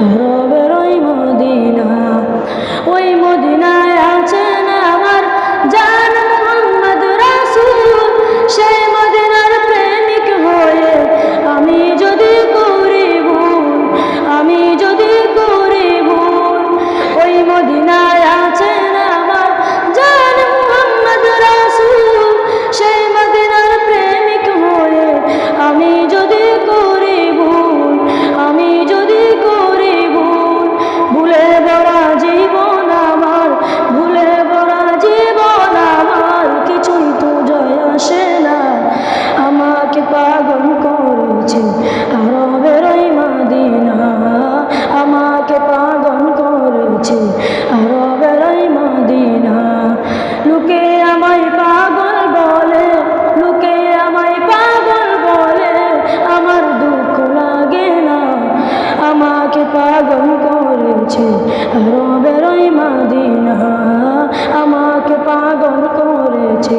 Robert. কাছে রবেরই মাদিনা আমাকে পাগল করেছে।